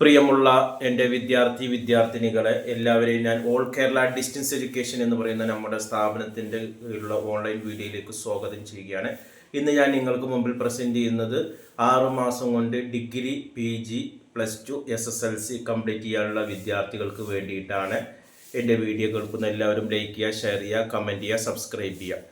പ്രിയമുള്ള എന്റെ വിദ്യാർത്ഥി വിദ്യാർത്ഥിനികളെ എല്ലാവരെയും ഞാൻ ഓൾ കേരള ഡിസ്റ്റൻസ് എഡ്യൂക്കേഷൻ എന്ന് പറയുന്ന നമ്മുടെ സ്ഥാപനത്തിന്റെ ഉള്ള ഓൺലൈൻ വീഡിയോയിലേക്ക് സ്വാഗതം ചെയ്യുകയാണ്. ഇന്ന് ഞാൻ നിങ്ങൾക്ക് മുമ്പിൽ പ്രസന്റ് ചെയ്യുന്നത് ആറുമാസം കൊണ്ട് degree P G plus two S S L C complete ചെയ്യാനുള്ള വിദ്യാർത്ഥികൾക്ക് വേണ്ടിയിട്ടാണ് എന്റെ വീഡിയോ കേൾക്കുന്ന എല്ലാവരും ലൈക്ക് ചെയ്യുക ഷെയർ ചെയ്യുക കമന്റ് ചെയ്യുക സബ്സ്ക്രൈബ് ചെയ്യുക.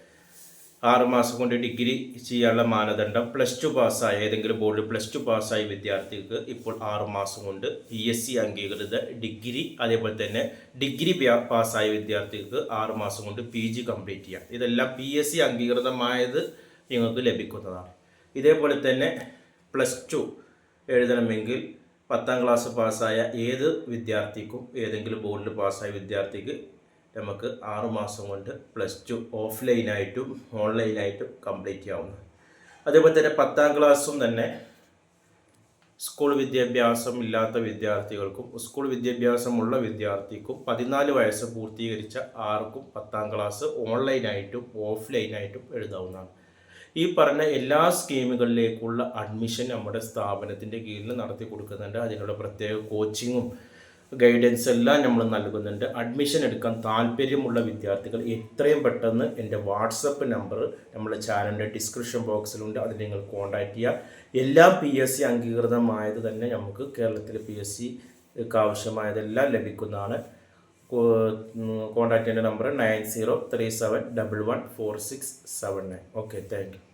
ആറ് മാസം കൊണ്ട് ഡിഗ്രി ചെയ്യാനുള്ള മാനദണ്ഡം പ്ലസ് ടു പാസ്സായ ഏതെങ്കിലും ബോർഡിൽ പ്ലസ് ടു പാസ്സായ വിദ്യാർത്ഥികൾക്ക് ഇപ്പോൾ ആറുമാസം കൊണ്ട് പി എസ് സി അംഗീകൃത ഡിഗ്രി അതേപോലെ തന്നെ ഡിഗ്രി പാസ്സായ വിദ്യാർത്ഥികൾക്ക് ആറുമാസം കൊണ്ട് പി ജി കംപ്ലീറ്റ് ചെയ്യാം. ഇതെല്ലാം പി എസ് സി അംഗീകൃതമായത് നിങ്ങൾക്ക് ലഭിക്കുന്നതാണ്. ഇതേപോലെ തന്നെ പ്ലസ് ടു എഴുതണമെങ്കിൽ പത്താം ക്ലാസ് പാസ്സായ ഏത് വിദ്യാർത്ഥിക്കും ഏതെങ്കിലും ബോർഡിൽ പാസ്സായ വിദ്യാർത്ഥിക്ക് നമുക്ക് ആറു മാസം കൊണ്ട് പ്ലസ് ടു ഓഫ്ലൈനായിട്ടും ഓൺലൈനായിട്ടും കംപ്ലീറ്റ് ആവുന്നു അതേപോലെ തന്നെ പത്താം ക്ലാസ്സും തന്നെ സ്കൂൾ വിദ്യാഭ്യാസം ഇല്ലാത്ത വിദ്യാർത്ഥികൾക്കും സ്കൂൾ വിദ്യാഭ്യാസമുള്ള വിദ്യാർത്ഥിക്കും പതിനാല് വയസ്സ് പൂർത്തീകരിച്ച ആർക്കും പത്താം ക്ലാസ് ഓൺലൈനായിട്ടും ഓഫ്ലൈനായിട്ടും എഴുതാവുന്നതാണ്. ഈ പറഞ്ഞ എല്ലാ സ്കീമുകളിലേക്കുള്ള അഡ്മിഷൻ നമ്മുടെ സ്ഥാപനത്തിന്റെ കീഴിൽ നടത്തി കൊടുക്കുന്നുണ്ട് അതിനുള്ള പ്രത്യേക കോച്ചിങ്ങും ഗൈഡൻസ് എല്ലാം നമ്മൾ നൽകുന്നുണ്ട്. അഡ്മിഷൻ എടുക്കാൻ താല്പര്യമുള്ള വിദ്യാർത്ഥികൾ എത്രയും പെട്ടെന്ന് എന്റെ വാട്സപ്പ് നമ്പർ നമ്മുടെ ചാനലിന്റെ ഡിസ്ക്രിപ്ഷൻ ബോക്സിലുണ്ട് അതിൽ നിങ്ങൾ കോൺടാക്റ്റ് ചെയ്യുക എല്ലാം പി എസ് സി അംഗീകൃതമായത് തന്നെ നമുക്ക് കേരളത്തിലെ പി എസ് സിക്ക് ആവശ്യമായതെല്ലാം ലഭിക്കുന്നതാണ്. കോൺടാക്റ്റ് ചെയ്യേണ്ട number nine zero three seven double one four six seven nine. Okay thank you